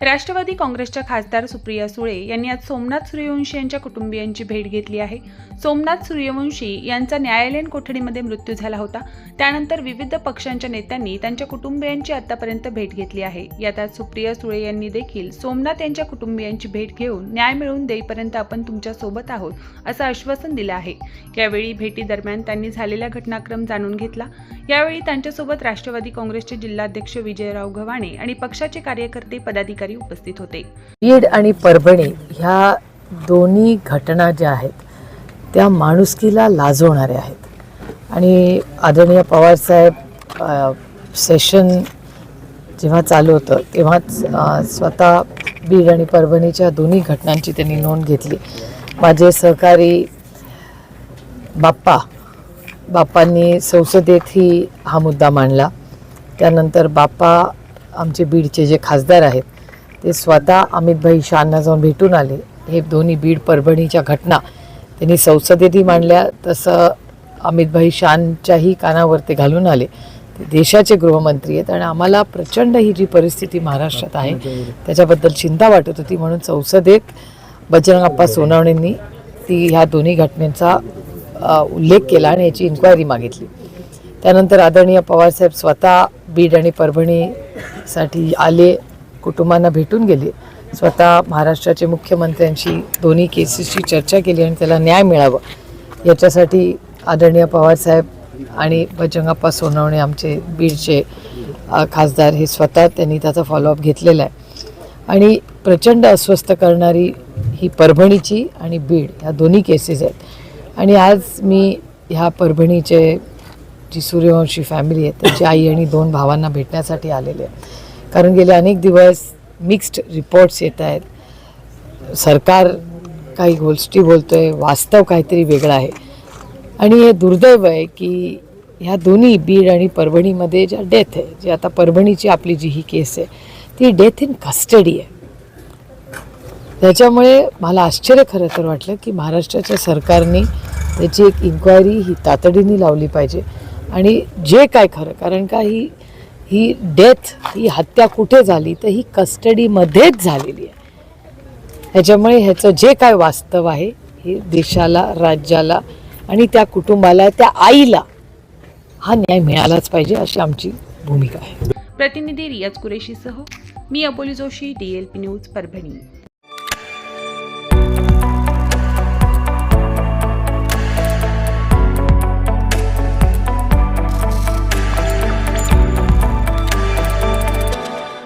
राष्ट्रवादी काँग्रेसच्या खासदार सुप्रिया सुळे यांनी आज सोमनाथ सूर्यवंशी यांच्या कुटुंबियांची भेट घेतली आहे. सोमनाथ सूर्यवंशी यांचा न्यायालयीन कोठडीमध्ये मृत्यू झाला होता. त्यानंतर विविध पक्षांच्या नेत्यांनी त्यांच्या कुटुंबियांची आतापर्यंत भेट घेतली आहे. यात आज सुप्रिया सुळे यांनी देखील सोमनाथ यांच्या कुटुंबियांची भेट घेऊन न्याय मिळवून देईपर्यंत आपण तुमच्यासोबत आहोत असं आश्वासन दिलं आहे. यावेळी भेटीदरम्यान त्यांनी झालेला घटनाक्रम जाणून घेतला. यावेळी त्यांच्यासोबत राष्ट्रवादी काँग्रेसचे जिल्हाध्यक्ष विजयराव गव्हाणे आणि पक्षाचे कार्यकर्ते पदाधिकारी उपस्थित होते. बीड आणि परभणी ह्या दोन्ही घटना ज्या आहेत त्या माणुसकीला लाजवणाऱ्या आहेत. आणि आदरणीय पवारसाहेब सेशन जेव्हा चालू होतं तेव्हाच स्वतः बीड आणि परभणीच्या दोन्ही घटनांची त्यांनी नोंद घेतली. माझे सहकारी बाप्पा बाप्पांनी संसदेतही हा मुद्दा मांडला. त्यानंतर बाप्पा आमचे बीडचे जे खासदार आहेत ते स्वतः अमितभाई शहांना जाऊन भेटून आले. हे दोन्ही बीड परभणीच्या घटना. त्यांनी संसदेतही मांडल्या तसं अमितभाई शहांच्याही कानावर ते घालून आले. ते देशाचे गृहमंत्री आहेत आणि आम्हाला प्रचंड ही जी परिस्थिती महाराष्ट्रात आहे त्याच्याबद्दल चिंता वाटत होती. म्हणून संसदेत बजरंगप्पा सोनवणेंनी ती ह्या दोन्ही घटनेचा उल्लेख केला आणि याची इन्क्वायरी मागितली. त्यानंतर आदरणीय पवारसाहेब स्वतः बीड आणि परभणीसाठी आले. कुटुंबांना भेटून गेले. स्वतः महाराष्ट्राचे मुख्यमंत्र्यांशी दोन्ही केसेसची चर्चा केली आणि त्याला न्याय मिळावं. याच्यासाठी आदरणीय पवारसाहेब आणि बजरंगप्पा सोनवणे आमचे बीडचे खासदार हे स्वतः त्यांनी त्याचा फॉलोअप घेतलेला आहे. आणि प्रचंड अस्वस्थ करणारी ही परभणीची आणि बीड ह्या दोन्ही केसेस आहेत. आणि आज मी ह्या परभणीचे जी सूर्यवंशी फॅमिली आहे त्यांची आई आणि दोन भावांना भेटण्यासाठी आलेले आहे. कारण गेले अनेक दिवस मिक्स्ड रिपोर्ट्स येत आहेत. सरकार काही गोष्टी बोलतो आहे वास्तव काहीतरी वेगळं आहे. आणि हे दुर्दैव आहे की ह्या दोन्ही बीड आणि परभणीमध्ये ज्या डेथ आहे जी आता परभणीची आपली जी ही केस आहे ती डेथ इन कस्टडी आहे. त्याच्यामुळे मला आश्चर्य खरं तर वाटलं की महाराष्ट्राच्या सरकारने त्याची एक इन्क्वायरी ही तातडीने लावली पाहिजे. आणि जे काय खरं कारण का ही ही डेथ ही हत्या कुठे झाली तर ही कस्टडीमध्येच झालेली आहे. ह्याच्यामुळे ह्याचं जे काय वास्तव आहे हे देशाला राज्याला आणि त्या कुटुंबाला त्या आईला हा न्याय मिळालाच पाहिजे अशी आमची भूमिका आहे. प्रतिनिधी रियाज कुरेशीसह मी Aboli Joshi D L P news Parbhani.